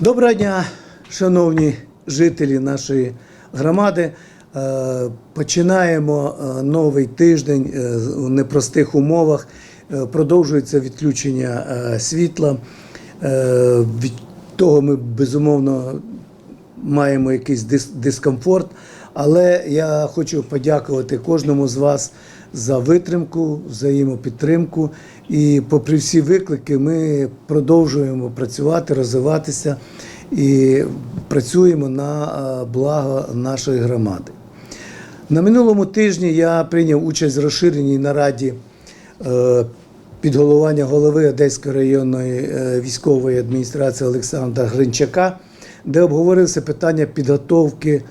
Доброго дня, шановні жителі нашої громади. Е, Починаємо е, новий тиждень е, у непростих умовах. Продовжується відключення світла. Від того ми безумовно маємо якийсь дискомфорт. Але я хочу подякувати кожному з вас за витримку, взаємопідтримку. І попри всі виклики, ми продовжуємо працювати, розвиватися і працюємо на е, благо нашої громади. На минулому тижні я прийняв участь в розширеній нараді е, під головування голови Одеської районної е, військової адміністрації Олександра Гринчака, де обговорилися питання підготовки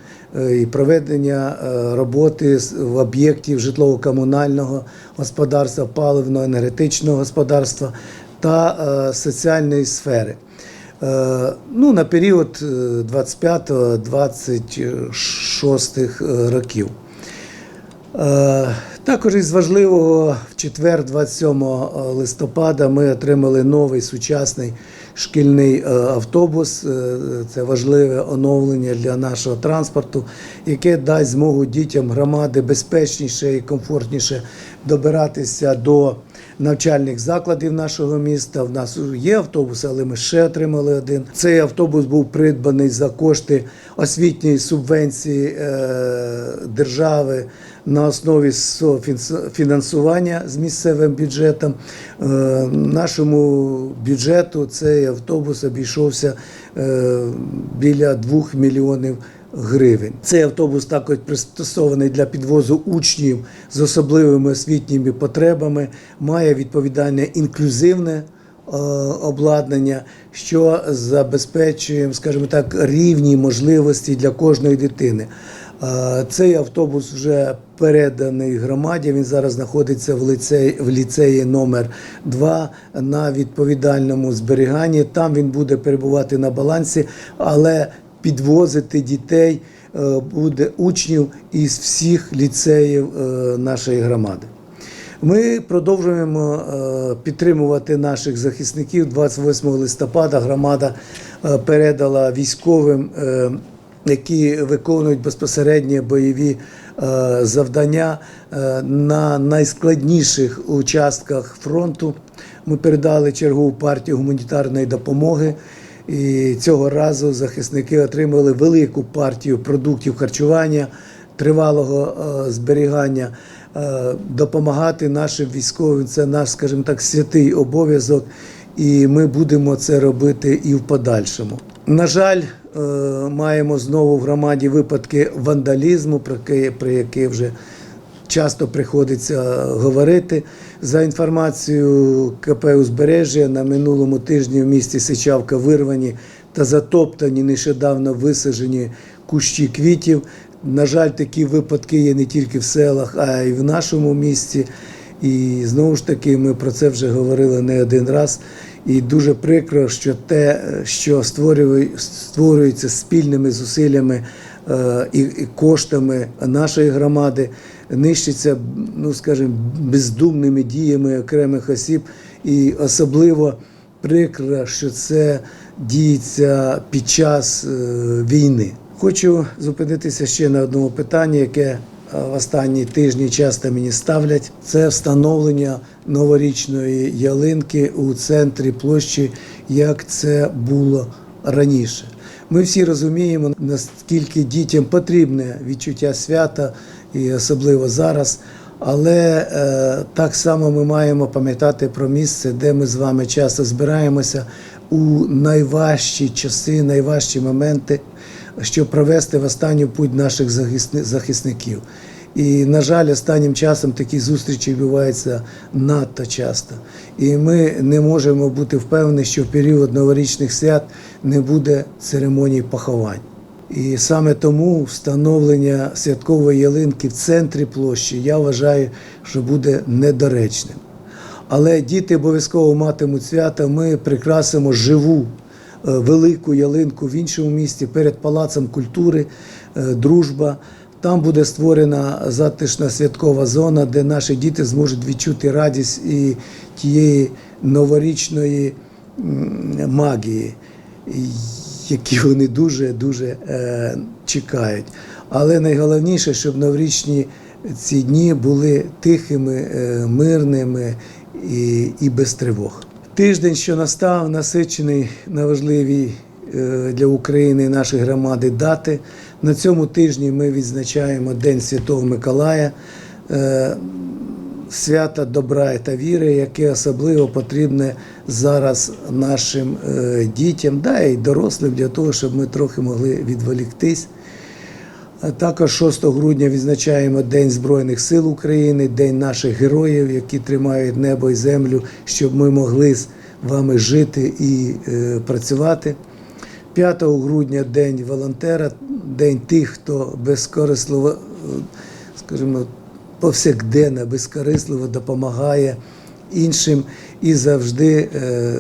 і проведення е, роботи в об'єктів житлово-комунального господарства, паливно-енергетичного господарства та е, соціальної сфери. Е, Ну, на період е, 25-26 років. Е, Також із важливого в четвер, 27 листопада, ми отримали новий сучасний шкільний е, автобус. Е, Це важливе оновлення для нашого транспорту, яке дасть змогу дітям громади безпечніше і комфортніше добиратися до навчальних закладів нашого міста. В нас є автобус, але ми ще отримали один. Цей автобус був придбаний за кошти освітньої субвенції е, держави на основі фінансування з місцевим бюджетом. Е, Нашому бюджету цей автобус обійшовся е, біля 2 мільйонів гривень. Цей автобус також пристосований для підвозу учнів з особливими освітніми потребами, має відповідальне інклюзивне е, обладнання, що забезпечує, скажімо так, рівні можливості для кожної дитини. Е, Цей автобус вже переданий громаді. Він зараз знаходиться в ліцеї, в ліцеї номер 2 на відповідальному зберіганні. Там він буде перебувати на балансі, але підвозити дітей е, буде учнів із всіх ліцеїв е, нашої громади. Ми продовжуємо е, підтримувати наших захисників. 28 листопада громада передала військовим, які виконують безпосередньо бойові завдання на найскладніших участках фронту. Ми передали чергову партію гуманітарної допомоги. І цього разу захисники отримали велику партію продуктів харчування, тривалого е, зберігання, Е, допомагати нашим військовим. Це наш, скажімо так, святий обов'язок, і ми будемо це робити і в подальшому. На жаль, е, маємо знову в громаді випадки вандалізму, про які, вже часто приходиться говорити. За інформацією КП «Узбережжя» на минулому тижні в місті Сичавка вирвані та затоптані нещодавно висаджені кущі квітів. На жаль, такі випадки є не тільки в селах, а й в нашому місті. І знову ж таки, ми про це вже говорили не один раз. І дуже прикро, що те, що створює- створюється спільними зусиллями і, коштами нашої громади, нищиться, ну скажімо, бездумними діями окремих осіб. І особливо прикро, що це діється під час е, війни. Хочу зупинитися ще на одному питанні, яке е, в останні тижні часто мені ставлять. Це встановлення новорічної ялинки у центрі площі, як це було раніше. Ми всі розуміємо, наскільки дітям потрібне відчуття свята, і особливо зараз. Але е, так само ми маємо пам'ятати про місце, де ми з вами часто збираємося у найважчі часи, найважчі моменти, щоб провести в останню путь наших захисни- захисників. І, на жаль, останнім часом такі зустрічі відбуваються надто часто. І ми не можемо бути впевнені, що в період новорічних свят не буде церемоній поховань. І саме тому встановлення святкової ялинки в центрі площі я вважаю, що буде недоречним. Але діти обов'язково матимуть свята. Ми прикрасимо живу е, велику ялинку в іншому місті перед палацом культури, е, дружба. Там буде створена затишна святкова зона, де наші діти зможуть відчути радість і тієї новорічної магії. які вони дуже-дуже е, чекають. Але найголовніше, щоб новорічні ці дні були тихими, е, мирними і, і без тривог. Тиждень, що настав, насичений на важливі е, для України і нашої громади дати. На цьому тижні ми відзначаємо День Святого Миколая. Е, свята добра та віри, яке особливо потрібне зараз нашим е, дітям, да і дорослим для того, щоб ми трохи могли відволіктись. Також 6 грудня відзначаємо День Збройних сил України, День наших героїв, які тримають небо і землю, щоб ми могли з вами жити і е, працювати. 5 грудня День волонтера, День тих, хто безкорисливо, скажімо, повсякденно, безкорисливо допомагає іншим і завжди е,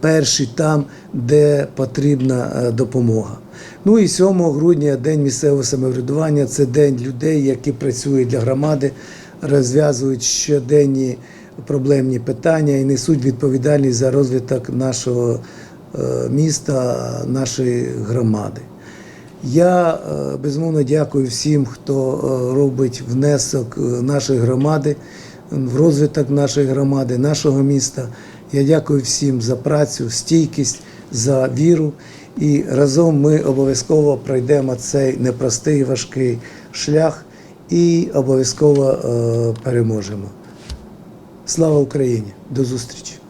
перші там, де потрібна е, допомога. Ну і 7 грудня День місцевого самоврядування це день людей, які працюють для громади, розв'язують щоденні проблемні питання і несуть відповідальність за розвиток нашого міста, нашої громади. Я е, безумовно дякую всім, хто е, робить внесок е, нашої громади в розвиток нашої громади, нашого міста. Я дякую всім за працю, стійкість, за віру. І разом ми обов'язково пройдемо цей непростий важкий шлях і обов'язково е, переможемо. Слава Україні! До зустрічі!